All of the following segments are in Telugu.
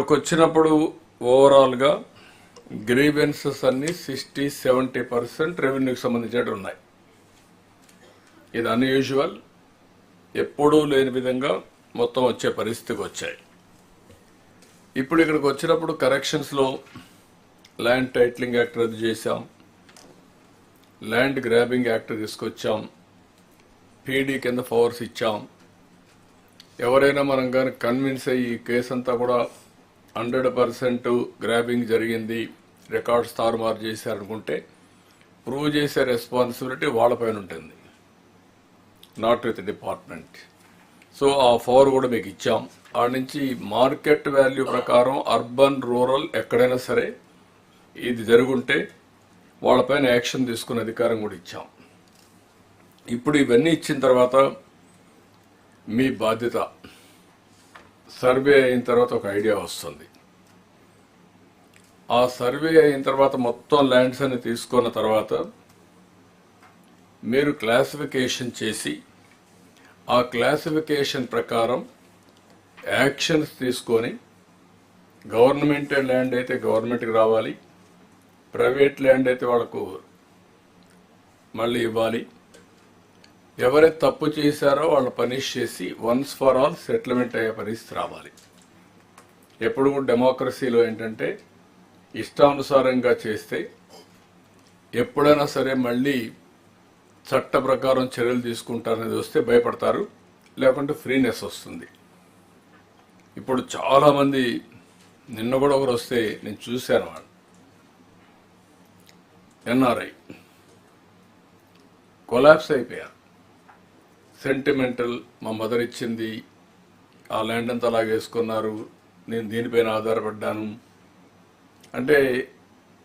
ఇక్కడికి వచ్చినప్పుడు ఓవరాల్గా గ్రీవెన్సెస్ అన్ని సిక్స్టీ సెవెంటీ పర్సెంట్ రెవెన్యూకి సంబంధించినట్టు ఉన్నాయి. ఇది అన్యూజువల్ ఎప్పుడూ లేని విధంగా మొత్తం వచ్చే పరిస్థితికి వచ్చాయి. ఇప్పుడు ఇక్కడికి వచ్చినప్పుడు కరెక్షన్స్లో ల్యాండ్ టైటిలింగ్ యాక్ట్ రద్దు చేశాం. ల్యాండ్ గ్రాబింగ్ యాక్ట్ తీసుకొచ్చాం. పీడీ కింద పవర్స్ ఇచ్చాం. ఎవరైనా మనం కానీ కన్విన్స్ అయ్యి ఈ కేసు అంతా కూడా హండ్రెడ్ పర్సెంట్ గ్రాబింగ్ జరిగింది రికార్డ్స్ తారుమారు చేశారనుకుంటే ప్రూవ్ చేసే రెస్పాన్సిబిలిటీ వాళ్ళపైన ఉంటుంది. నాట్ విత్ డిపార్ట్మెంట్ సో ఆ పవర్ కూడా మీకు ఇచ్చాం. ఆ నుంచి మార్కెట్ వాల్యూ ప్రకారం అర్బన్ రూరల్ ఎక్కడైనా సరే ఇది జరుగుంటే వాళ్ళపైన యాక్షన్ తీసుకునే అధికారం కూడా ఇచ్చాం. ఇప్పుడు ఇవన్నీ ఇచ్చిన తర్వాత మీ బాధ్యత. సర్వే అయిన తర్వాత ఒక ఐడియా వస్తుంది. ఆ సర్వే అయిన తర్వాత మొత్తం ల్యాండ్స్ అని తీసుకున్న తర్వాత మీరు క్లాసిఫికేషన్ చేసి ఆ క్లాసిఫికేషన్ ప్రకారం యాక్షన్స్ తీసుకొని గవర్నమెంట్ ల్యాండ్ అయితే గవర్నమెంట్కి రావాలి ప్రైవేట్ ల్యాండ్ అయితే వాళ్ళకు మళ్ళీ ఇవ్వాలి. ఎవరైతే తప్పు చేశారో వాళ్ళు పనిష్ చేసి వన్స్ ఫర్ ఆల్ సెటిల్మెంట్ అయ్యే పరిస్థితి రావాలి. ఎప్పుడు కూడా డెమోక్రసీలో ఏంటంటే ఇష్టానుసారంగా చేస్తే ఎప్పుడైనా సరే మళ్ళీ చట్ట ప్రకారం చర్యలు తీసుకుంటారనేది వస్తే భయపడతారు లేకుంటే ఫ్రీనెస్ వస్తుంది. ఇప్పుడు చాలామంది నిన్న కూడా ఒకరు వస్తే నేను చూశాను వాళ్ళు. ఎన్ఆర్ఐ. కొలాప్స్ అయిపోయారు. సెంటిమెంటల్ మా మదర్ ఇచ్చింది. ఆ ల్యాండ్ అంతా అలాగేసుకున్నారు నేను దీనిపైన ఆధారపడ్డాను. అంటే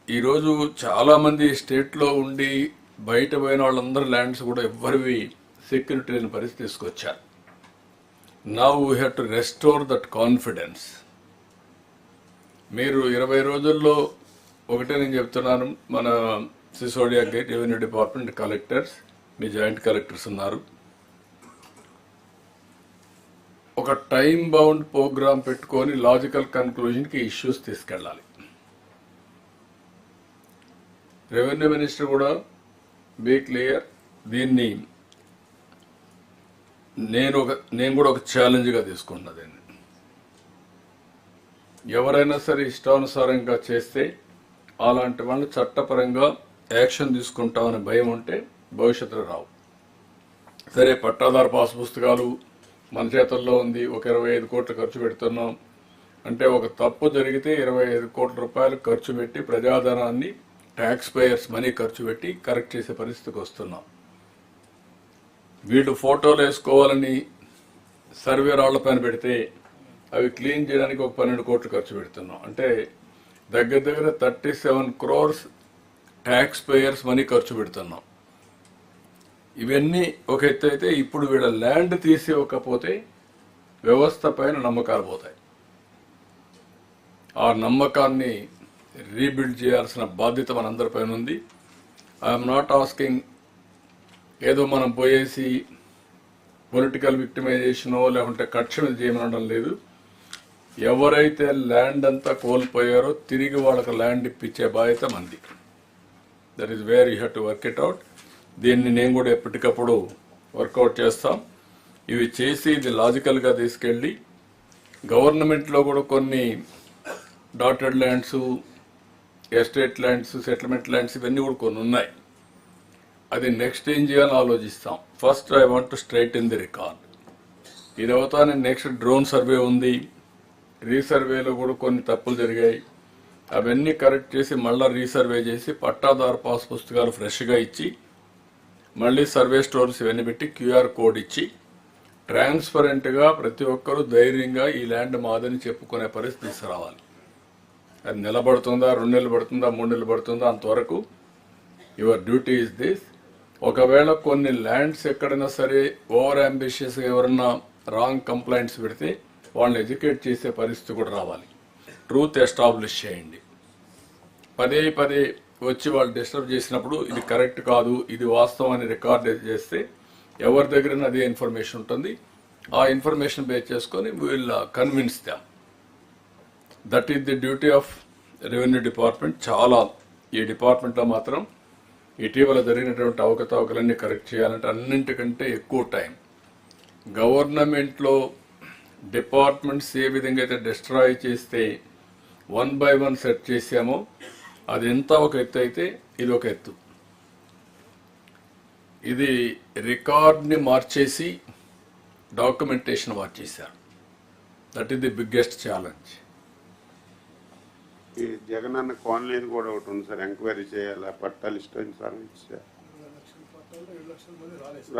ఈరోజు చాలామంది స్టేట్లో ఉండి బయట పోయిన వాళ్ళందరూ ల్యాండ్స్ కూడా ఎవ్వరివి సెక్యూరిటీ లేని పరిస్థితి తీసుకొచ్చారు. నా we have to restore that confidence మీరు ఇరవై రోజుల్లో ఒకటే నేను చెప్తున్నాను. మన సిసోడియా గేట్ రెవెన్యూ డిపార్ట్మెంట్ కలెక్టర్స్ మీ జాయింట్ కలెక్టర్స్ ఉన్నారు. ఒక టైం బౌండ్ ప్రోగ్రామ్ పెట్టుకొని లాజికల్ కన్క్లూజన్కి ఇష్యూస్ తీసుకెళ్ళాలి. రెవెన్యూ మినిస్టర్ కూడా బీ క్లియర్ దీన్ని నేను ఒక నేను కూడా ఒక ఛాలెంజ్గా తీసుకున్నా దీన్ని. ఎవరైనా సరే ఇష్టానుసారంగా చేస్తే అలాంటి వాళ్ళు చట్టపరంగా యాక్షన్ తీసుకుంటామనే భయం ఉంటే భవిష్యత్తులో రావు. సరే పట్టాదారు పాస్ పుస్తకాలు మన చేతుల్లో ఉంది ఒక ఇరవై ఐదు కోట్లు ఖర్చు పెడుతున్నాం. అంటే ఒక తప్పు జరిగితే ఇరవై ఐదు కోట్ల రూపాయలు ఖర్చు పెట్టి ప్రజాధనాన్ని ట్యాక్స్ పేయర్స్ మనీ ఖర్చు పెట్టి కరెక్ట్ చేసే పరిస్థితికి వస్తున్నాం. వీళ్ళు ఫోటోలు వేసుకోవాలని సర్వే రాళ్ళ పైన పెడితే అవి క్లీన్ చేయడానికి ఒక పన్నెండు కోట్లు ఖర్చు పెడుతున్నాం. అంటే దగ్గర దగ్గర thirty seven crores tax payers money ఖర్చు పెడుతున్నాం. ఇవన్నీ ఒక ఎత్తు అయితే ఇప్పుడు వీళ్ళ ల్యాండ్ తీసివ్వకపోతే వ్యవస్థ పైన నమ్మకాలు పోతాయి. ఆ నమ్మకాన్ని రీబిల్డ్ చేయాల్సిన బాధ్యత మనందరిపైన ఉంది. ఐఎమ్ నాట్ ఆస్కింగ్ ఏదో మనం పోయేసి పొలిటికల్ విక్టిమైజేషనో లేకుంటే కక్షణ చేయమనడం లేదు. ఎవరైతే ల్యాండ్ అంతా కోల్పోయారో తిరిగి వాళ్ళకి ల్యాండ్ ఇప్పించే బాధ్యత మంది. That is where you have to work it out దీన్ని నేను కూడా ఎప్పటికప్పుడు వర్కౌట్ చేస్తాం. ఇవి చేసి ఇది లాజికల్గా తీసుకెళ్ళి గవర్నమెంట్లో కూడా కొన్ని dotted lands estate lands settlement lands ఇవన్నీ కూడా కొన్ని ఉన్నాయి. అది నెక్స్ట్ ఏం చేయాలని ఆలోచిస్తాం. First I want to straight in the record ఇది అవుతానే నెక్స్ట్ డ్రోన్ సర్వే ఉంది. రీసర్వేలో కూడా కొన్ని తప్పులు జరిగాయి. అవన్నీ కరెక్ట్ చేసి మళ్ళీ రీసర్వే చేసి పట్టాదారు పాస్ పుస్తకాలు ఫ్రెష్గా ఇచ్చి మళ్ళీ సర్వే స్టోర్స్ ఇవన్నీ పెట్టి క్యూఆర్ కోడ్ ఇచ్చి ట్రాన్స్పరెంట్గా ప్రతి ఒక్కరూ ధైర్యంగా ఈ ల్యాండ్ మాదని చెప్పుకునే పరిస్థితి తీసుకురావాలి. అది నిలబడుతుందా రెండు నెలలు పడుతుందా మూడు నెలలు పడుతుందా అంతవరకు యువర్ డ్యూటీ ఇస్ దిస్. ఒకవేళ కొన్ని ల్యాండ్స్ ఎక్కడైనా సరే ఓవర్ అంబిషియస్గా ఎవరన్నా రాంగ్ కంప్లైంట్స్ పెడితే వాళ్ళని ఎడ్యుకేట్ చేసే పరిస్థితి కూడా రావాలి. ట్రూత్ ఎస్టాబ్లిష్ చేయండి. పదే పదే వచ్చి వాళ్ళు డిస్టర్బ్ చేసినప్పుడు ఇది కరెక్ట్ కాదు ఇది వాస్తవం అని రికార్డ్ చేస్తే ఎవరి దగ్గర అదే ఇన్ఫర్మేషన్ ఉంటుంది. ఆ ఇన్ఫర్మేషన్ బేస్ చేసుకొని వీళ్ళ convince them that is the duty of revenue department చాలా ఈ డిపార్ట్మెంట్లో మాత్రం ఇటీవల జరిగినటువంటి అవకతవకలన్నీ కరెక్ట్ చేయాలంటే అన్నింటికంటే ఎక్కువ టైం. గవర్నమెంట్లో డిపార్ట్మెంట్స్ ఏ విధంగా అయితే డిస్ట్రాయ్ చేస్తే వన్ బై వన్ సెట్ చేసామో అది ఎంత ఒక ఎత్తు అయితే ఇది ఒక ఎత్తు. ఇది రికార్డ్ని మార్చేసి డాక్యుమెంటేషన్ మార్చేశారు. That is the biggest challenge ఈ జగనన్న కాలనీది కూడా ఒకటి ఉంది సార్ ఎంక్వైరీ చేయాలా? పట్టాలు ఇష్టం సార్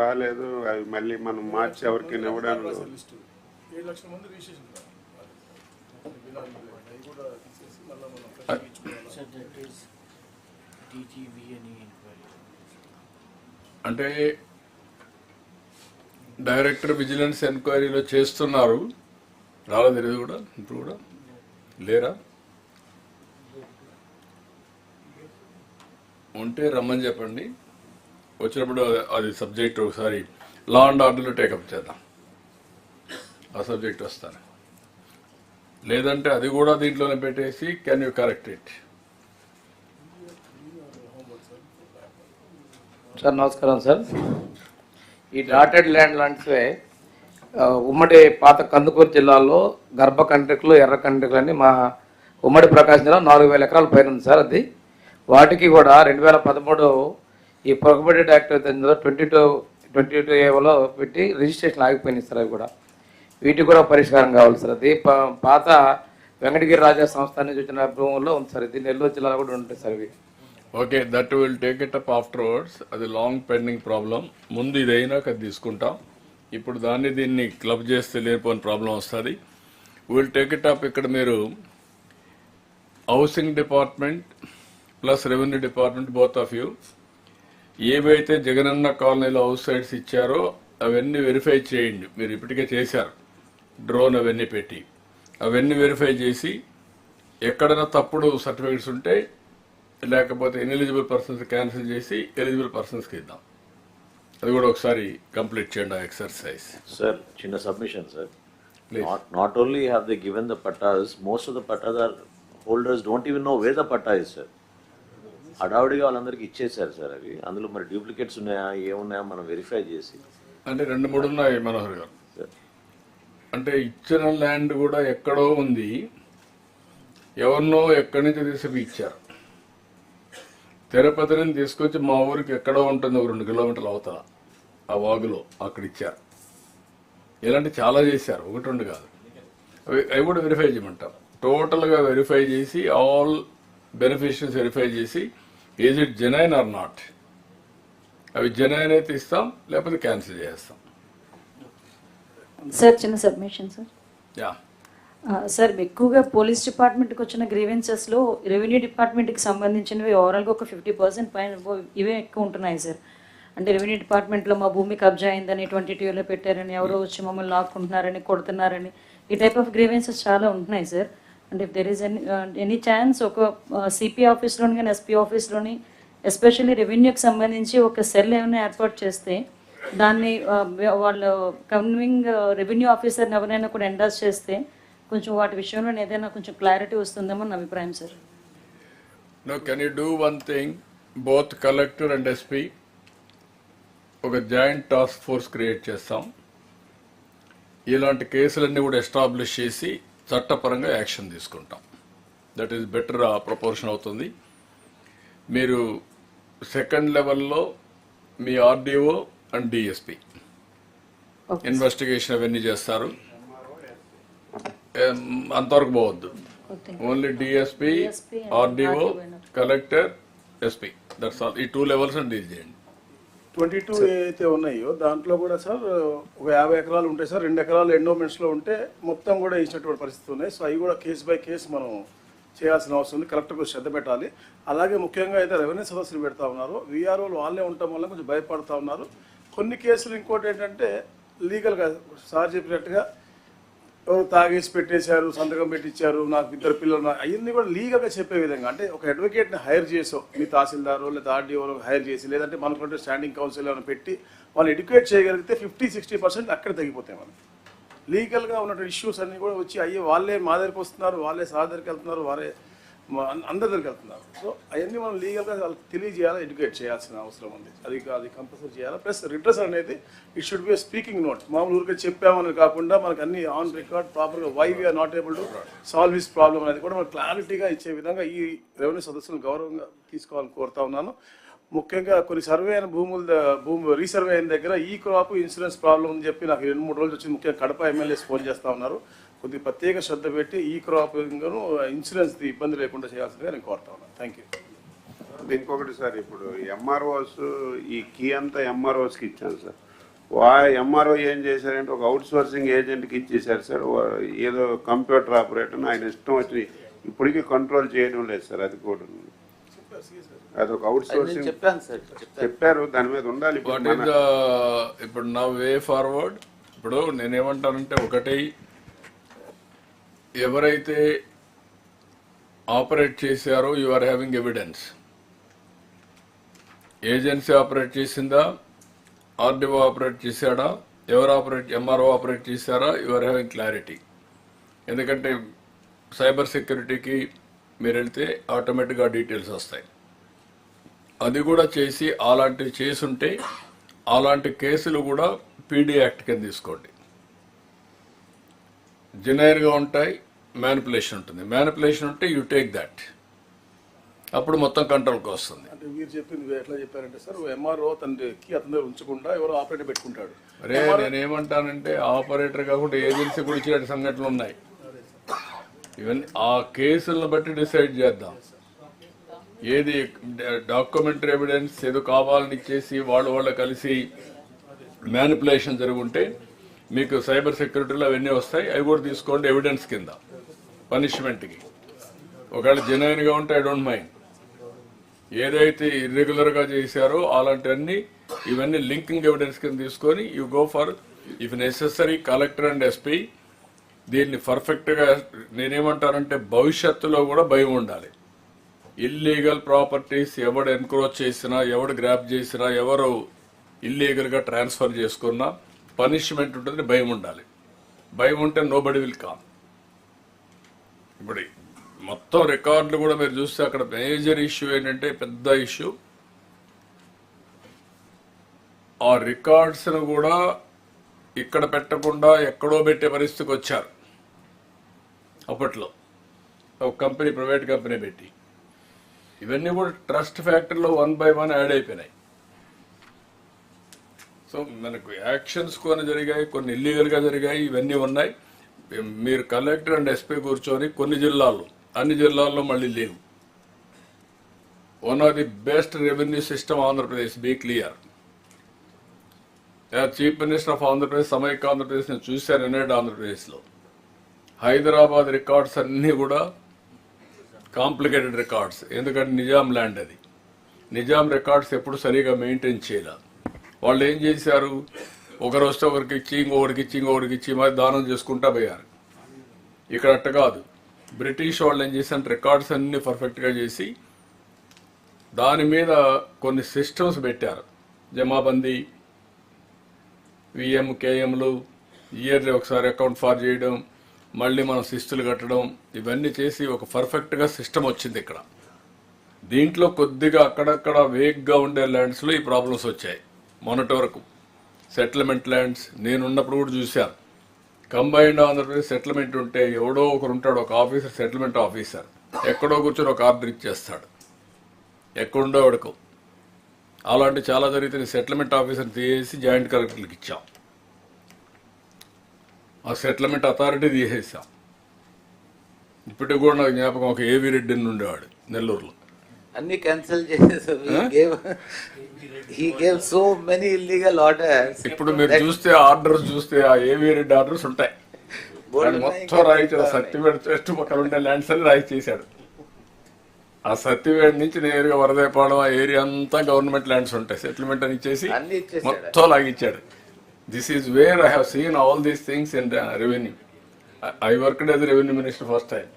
రాలేదు అవి మళ్ళీ మనం మార్చి ఎవరికైనా ఇవ్వడానికి ఏడు లక్షల మంది రిజిస్ట్రేషన్ కాదు. అవి కూడా తీసేసి మళ్ళా మనం ఫ్రెష్గా ఇచ్చుకోవాలి. So that is DGV any inquiry. అంటే డైరెక్టర్ విజిలెన్స్ ఎంక్వైరీలో చేస్తున్నారు. రాలేదు తెలియదు కూడా? ఇప్పుడు కూడా? లేరా? ఉంటే రమ్మని చెప్పండి. వచ్చినప్పుడు అది సబ్జెక్ట్ ఒకసారి లా అండ్ ఆర్డర్లో టేకప్ చేద్దాం. ఆ సబ్జెక్ట్ వస్తాను. లేదంటే అది కూడా దీంట్లోనే పెట్టేసి can you correct it sir నమస్కారం సార్. ఈ డాటెడ్ ల్యాండ్ లాంటివే ఉమ్మడి పాత కందుకూరు జిల్లాలో గర్భ కండ్రికలు ఎర్ర కండ్రికలు అని మా ఉమ్మడి ప్రకాశం జిల్లా నాలుగు వేల ఎకరాల పైన ఉంది సార్ అది. వాటికి కూడా రెండు వేల పదమూడు ఈ prohibited act twenty two twenty two ఏవోలో పెట్టి రిజిస్ట్రేషన్ ఆగిపోయినాయి సార్ అవి కూడా. వీటికి కూడా పరిష్కారం కావాలి సార్ అది. పాత వెంకటగిరి రాజా సంస్థ నుంచి వచ్చిన భూముల్లో ఉంది సార్ ఇది. నెల్లూరు జిల్లాలో కూడా ఉంటాయి సార్ ఇవి okay that will take it up afterwards అది లాంగ్ పెండింగ్ ప్రాబ్లం ముందు ఇది అయినాక అది తీసుకుంటాం. ఇప్పుడు దాన్ని దీన్ని క్లబ్ చేస్తే లేనిపోని ప్రాబ్లం వస్తుంది. విల్ టేక్ ఇట్ అప్ ఇక్కడ మీరు housing department plus revenue department both of you ఏవైతే జగనన్న కాలనీలో హౌస్ సైడ్స్ ఇచ్చారో అవన్నీ వెరిఫై చేయండి. మీరు ఇప్పటికే చేశారు. డ్రోన్ అవన్నీ పెట్టి. అవన్నీ వెరిఫై చేసి ఎక్కడైనా తప్పుడు సర్టిఫికెట్స్ ఉంటే లేకపోతే ఇన్ఎలిజిబుల్ పర్సన్స్ క్యాన్సిల్ చేసి ఎలిజిబుల్ పర్సన్స్కి ఇద్దాం అది కూడా ఒకసారి కంప్లీట్ చేయండి ఆ exercise sir. Please. Not, not only have they given the pattas, most of the pattas are holders don't even know where the patta is, sir. హడావుడిగా వాళ్ళందరికీ ఇచ్చేసారు సార్ అవి అందులో మరి డూప్లికేట్స్ ఉన్నాయా ఏమున్నాయా మనం వెరిఫై చేసి అంటే రెండు మూడు ఉన్నాయి మనోహర్ గారు. అంటే ఇచ్చిన ల్యాండ్ కూడా ఎక్కడో ఉంది ఎవరినో ఎక్కడి నుంచి తీసుకు ఇచ్చారు తిరుపతిని తీసుకొచ్చి మా ఊరికి ఎక్కడో ఉంటుంది ఒక రెండు కిలోమీటర్ల అవతల. ఆ వాగులో అక్కడ ఇచ్చారు. ఇలాంటి చాలా చేశారు. ఒకటి రెండు కాదు. అవి అవి కూడా వెరిఫై చేయమంటాం. టోటల్గా వెరిఫై చేసి ఆల్ బెనిఫిషియరీస్ వెరిఫై చేసి is it genuine or not అవి జెనైన్ అయితే ఇస్తాం లేకపోతే క్యాన్సిల్ చేస్తాం. సార్ చిన్న సబ్మిషన్ సార్ యా. సార్ ఎక్కువగా పోలీస్ డిపార్ట్మెంట్కి వచ్చిన గ్రీవెన్సెస్లో రెవెన్యూ డిపార్ట్మెంట్కి సంబంధించినవి ఓవరాల్గా ఒక ఫిఫ్టీ పర్సెంట్ పైన ఇవే ఎక్కువ ఉంటున్నాయి సార్. అంటే రెవెన్యూ డిపార్ట్మెంట్లో మా భూమి కబ్జా అయిందని ట్వంటీ టూలో పెట్టారని ఎవరో వచ్చి మమ్మల్ని లాక్కుంటున్నారని కొడుతున్నారని ఈ టైప్ ఆఫ్ గ్రీవెన్సెస్ చాలా ఉంటున్నాయి సార్. అంటే if there is any any chance ఒక సిపి ఆఫీస్లోని కానీ ఎస్పీ ఆఫీస్లోని ఎస్పెషల్లీ రెవెన్యూకి సంబంధించి ఒక సెల్ ఏమైనా ఏర్పాటు చేస్తే దాన్ని వాళ్ళు కన్వింగ్ రెవెన్యూ ఆఫీసర్ని ఎవరైనా కూడా ఎండాస్ చేస్తే కొంచెం వాటి విషయంలో ఏదైనా కొంచెం క్లారిటీ వస్తుందేమో నా అభిప్రాయం sir no can you do one thing both collector and SP ఒక జాయింట్ టాస్క్ ఫోర్స్ క్రియేట్ చేస్తాం. ఇలాంటి కేసులన్నీ కూడా ఎస్టాబ్లిష్ చేసి చట్టపరంగా యాక్షన్ తీసుకుంటాం. దట్ ఈస్ బెటర్ ప్రపోర్షన్ అవుతుంది. మీరు సెకండ్ లెవెల్లో మీ ఆర్డీఓ అండ్ డిఎస్పి ఇన్వెస్టిగేషన్ అవన్నీ చేస్తారు. అంతవరకు పోవద్దు. Only DSP RDO. Collector SP that's all ఈ టూ లెవెల్స్ డీల్ చేయండి. ట్వంటీ టూ ఏవైతే ఉన్నాయో దాంట్లో కూడా సార్ ఒక యాభై ఎకరాలు ఉంటాయి సార్. రెండు ఎకరాలు ఎండోమెంట్స్లో ఉంటే మొత్తం కూడా ఇచ్చినటువంటి పరిస్థితి ఉన్నాయి. సో అవి కూడా కేసు బై కేసు మనం చేయాల్సిన అవసరం ఉంది. కలెక్టర్కు శ్రద్ధ పెట్టాలి. అలాగే ముఖ్యంగా అయితే రెవెన్యూ సదస్సులు పెడతా ఉన్నారు. వీఆర్ఓలు వాళ్ళే ఉండటం వల్ల కొంచెం భయపడతా ఉన్నారు. కొన్ని కేసులు ఇంకోటి ఏంటంటే లీగల్గా సార్ చెప్పినట్టుగా తాగేసి పెట్టేశారు సంతకం పెట్టించారు నాకు ఇద్దరు పిల్లలు ఉన్నారు. అవన్నీ కూడా లీగల్గా చెప్పే విధంగా అంటే ఒక అడ్వకేట్ని హైర్ చేసో మీ తహసీల్దారు లేదా ఆర్డీఓలో హైర్ చేసి లేదంటే మనకుంటే స్టాండింగ్ కౌన్సిల్ ఏమైనా పెట్టి వాళ్ళు ఎడ్యుకేట్ చేయగలిగితే ఫిఫ్టీ సిక్స్టీ పర్సెంట్ అక్కడ తగ్గిపోతాయి మనం లీగల్గా ఉన్నటువంటి ఇష్యూస్ అన్నీ కూడా వచ్చి అయ్యి వాళ్ళే మా దగ్గరికి వస్తున్నారు వాళ్ళే సార్ దగ్గరికి వెళ్తున్నారు వారే అందరి దగ్గరికి వెళ్తున్నారు. సో అవన్నీ మనం లీగల్గా వాళ్ళకి తెలియజేయాలి ఎడ్యుకేట్ చేయాల్సిన అవసరం ఉంది. అది అది కంపల్సరీ చేయాలి. ప్లస్ రిడ్రెస్ అనేది it should be speaking note మామూలు ఊరికే చెప్పామని కాకుండా మనకు అన్ని ఆన్ రికార్డ్ ప్రాపర్గా why we're not able to solve his problem అనేది కూడా మనకు క్లారిటీగా ఇచ్చే విధంగా ఈ రెవెన్యూ సదస్సును గౌరవంగా తీసుకోవాలని కోరుతా ఉన్నాను. ముఖ్యంగా కొన్ని సర్వే అయిన భూముల భూమి రీసర్వే అయిన దగ్గర ఈ క్రాప్ ఇన్సూరెన్స్ ప్రాబ్లం అని చెప్పి నాకు రెండు మూడు రోజులు వచ్చి ముఖ్యంగా కడప ఎమ్మెల్యేస్ ఫోన్ చేస్తా ఉన్నారు. కొద్దిగా ప్రత్యేక శ్రద్ధ పెట్టి ఈ క్రాప్ ఇన్సూరెన్స్ ఇబ్బంది లేకుండా చేయాల్సిందిగా నేను కోరుతా ఉన్నాను థ్యాంక్ యూ ఇంకొకటి సార్ ఇప్పుడు ఎంఆర్ఓస్ ఈ కీ అంతా ఎంఆర్ఓస్కి ఇచ్చాను సార్. వా ఎంఆర్ఓ ఏం చేశారంటే ఒక అవుట్ సోర్సింగ్ ఏజెంట్కి ఇచ్చేసారు సార్. ఏదో కంప్యూటర్ ఆపరేటర్ ఆయన ఇష్టం వచ్చి ఇప్పటికీ కంట్రోల్ చేయడం లేదు సార్ అది కూడా. అదొక అవుట్ సోర్సింగ్ చెప్పాను సార్ చెప్పాను. చెప్పారు దాని మీద ఉండాలి. ఇప్పుడు నా వే ఫార్వర్డ్ ఇప్పుడు నేనేమంటానంటే ఒకటి ఎవరైతే ఆపరేట్ చేశారో you are having evidence. Agency operate చేసిందా? ఆర్డీఓ ఆపరేట్ చేశాడా? ఎవరు ఆపరేట్ ఎంఆర్ఓ ఆపరేట్ చేశారా? You are having clarity. ఎందుకంటే సైబర్ సెక్యూరిటీకి మీరు వెళ్తే ఆటోమేటిక్గా డీటెయిల్స్ వస్తాయి. అది కూడా చేసి అలాంటివి చేసుంటే అలాంటి కేసులు కూడా పీడీ యాక్ట్ కింద తీసుకోండి. జెనైర్గా ఉంటాయి మ్యానిపులేషన్ ఉంటుంది. మ్యానిపులేషన్ ఉంటే యూ టేక్ దట్ అప్పుడు మొత్తం కంట్రోల్కి వస్తుంది. అంటే మీరు చెప్పింది ఎట్లా చెప్పారంటే సార్ ఎంఆర్ఓ తన కీ అతని ఉంచకుండా ఎవరో ఆపరేటర్ పెట్టుకుంటాడు. అరే నేనేమంటానంటే ఆపరేటర్ కాకుండా ఏజెన్సీ కూడా ఇచ్చిన సంఘటనలు ఉన్నాయి. ఇవన్నీ ఆ కేసులను బట్టి డిసైడ్ చేద్దాం. ఏది డాక్యుమెంటరీ ఎవిడెన్స్ ఏదో కావాలని ఇచ్చేసి వాళ్ళు వాళ్ళు కలిసి మ్యానిపులేషన్ జరుగుంటే మీకు సైబర్ సెక్యూరిటీలు అవన్నీ వస్తాయి అవి కూడా తీసుకోండి ఎవిడెన్స్ కింద పనిష్మెంట్కి ఒకవేళ జెన్యున్గా ఉంటే ఐ డోంట్ మైండ్ ఏదైతే ఇర్రెగ్యులర్గా చేశారో అలాంటివన్నీ ఇవన్నీ లింకింగ్ ఎవిడెన్స్ కింద తీసుకొని you go for if necessary collector and SP దీన్ని పర్ఫెక్ట్గా నేనేమంటానంటే భవిష్యత్తులో కూడా భయం ఉండాలి. ఇల్లీగల్ ప్రాపర్టీస్ ఎవడు ఎన్క్రోచ్ చేసినా ఎవడు గ్రాప్ చేసినా ఎవరు ఇల్లీగల్గా ట్రాన్స్ఫర్ చేసుకున్నా పనిష్మెంట్ ఉంటుంది భయం ఉండాలి. భయం ఉంటే నో బడి విల్ కామ్ ఇప్పుడు మొత్తం రికార్డులు కూడా మీరు చూస్తే అక్కడ మేజర్ ఇష్యూ ఏంటంటే పెద్ద ఇష్యూ ఆ రికార్డ్స్ను కూడా ఇక్కడ పెట్టకుండా ఎక్కడో పెట్టే పరిస్థితికి వచ్చారు. అప్పట్లో ఒక కంపెనీ ప్రైవేట్ కంపెనీ పెట్టి. ఇవన్నీ కూడా ట్రస్ట్ ఫ్యాక్టరీలో వన్ బై వన్ యాడ్ అయిపోయినాయి. సో మనకు యాక్షన్స్ కొన్ని జరిగాయి కొన్ని ఇల్లీగల్గా జరిగాయి ఇవన్నీ ఉన్నాయి. మీరు కలెక్టర్ అండ్ ఎస్పీ కూర్చొని కొన్ని జిల్లాల్లో అన్ని జిల్లాల్లో మళ్ళీ లేవు. One of the best revenue system Andhra Pradesh be clear chief minister of Andhra Pradesh సమైక్య ఆంధ్రప్రదేశ్ నేను చూశాను యునైటెడ్ ఆంధ్రప్రదేశ్లో హైదరాబాద్ రికార్డ్స్ అన్నీ కూడా కాంప్లికేటెడ్ రికార్డ్స్ ఎందుకంటే నిజాం ల్యాండ్ అది. నిజాం రికార్డ్స్ ఎప్పుడు సరిగా మెయింటైన్ చేయాలి. వాళ్ళు ఏం చేశారు? ఒకరు వస్తే ఒకరికి ఇచ్చి ఇంకొకరికి ఇచ్చి ఇంకొకరికి ఇచ్చి మరి దానం చేసుకుంటా పోయారు. ఇక్కడ అట్ట కాదు. బ్రిటిష్ వాళ్ళు ఏం చేశారు రికార్డ్స్ అన్ని పర్ఫెక్ట్గా చేసి దాని మీద కొన్ని సిస్టమ్స్ పెట్టారు. జమాబందీ విఎం కేఎంలు ఇయర్లీ ఒకసారి అకౌంట్ ఫార్ చేయడం మళ్ళీ మనం శిస్తులు కట్టడం ఇవన్నీ చేసి ఒక పర్ఫెక్ట్గా సిస్టమ్ వచ్చింది ఇక్కడ. దీంట్లో కొద్దిగా అక్కడక్కడ వేగ్గా ఉండే ల్యాండ్స్లో ఈ ప్రాబ్లమ్స్ వచ్చాయి. మొన్నటి వరకు సెటిల్మెంట్ ల్యాండ్స్ నేను ఉన్నప్పుడు కూడా చూశాను. కంబైన్డ్ ఆంధ్రప్రదేశ్ సెటిల్మెంట్ ఉంటే ఎవడో ఒకరు ఉంటాడు ఒక ఆఫీసర్ సెటిల్మెంట్ ఆఫీసర్. ఎక్కడో కూర్చొని ఒక ఆర్డర్ ఇచ్చేస్తాడు. ఎక్కడుండో వాడుకో అలాంటి చాలా జరిగితే సెటిల్మెంట్ ఆఫీసర్ తీసేసి జాయింట్ కలెక్టర్లకు ఇచ్చాం. ఆ సెటిల్మెంట్ అథారిటీ తీసేసాం. ఇప్పటికి కూడా నాకు జ్ఞాపకం ఒక ఏవి రెడ్డి అని ఉండేవాడు నెల్లూరులో. అన్ని క్యాన్సిల్ చేసేసారు he gave he gave so many illegal orders. ఇప్పుడు మీరు చూస్తే ఆర్డర్స్ చూస్తే ఆ ఏవి రెడ్డి ఆర్డర్స్ ఉంటాయి. మొత్తం రాయించాడు సత్యవేడు చెస్ట్ పక్కన ఉండే ల్యాండ్స్ అని రాయి చేశాడు ఆ సత్యవేడు నుంచి నేరుగా వరదైపాడు ఆ ఏరియా అంతా గవర్నమెంట్ ల్యాండ్స్ ఉంటాయి. సెటిల్మెంట్ అని ఇచ్చేసి. మొత్తం లాగిచ్చాడు. This is where I have seen all these things in revenue I worked as revenue minister first time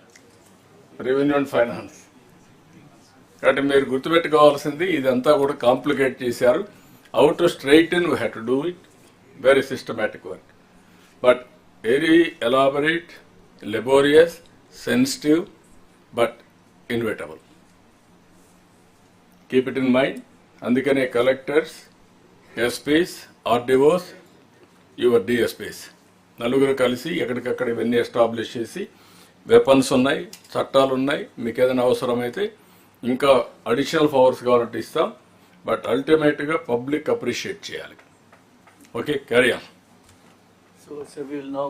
revenue and finance కాబట్టి మీరు గుర్తుపెట్టుకోవాల్సింది ఇదంతా కూడా కాంప్లికేట్ చేశారు. Out to straight in we have to do it very systematic work but very elaborate laborious sensitive but inevitable keep it in mind అందుకనే collectors SPs RDOs your DSPs నలుగురు కలిసి ఎక్కడికక్కడ ఇవన్నీ ఎస్టాబ్లిష్ చేసి వెపన్స్ ఉన్నాయి చట్టాలు ఉన్నాయి మీకు ఏదైనా అవసరమైతే ఇంకా అడిషనల్ పవర్స్ కావాలంటే ఇస్తాం. బట్ అల్టిమేట్గా పబ్లిక్ అప్రిషియేట్ చేయాలి. Okay carry on So, sir, we will now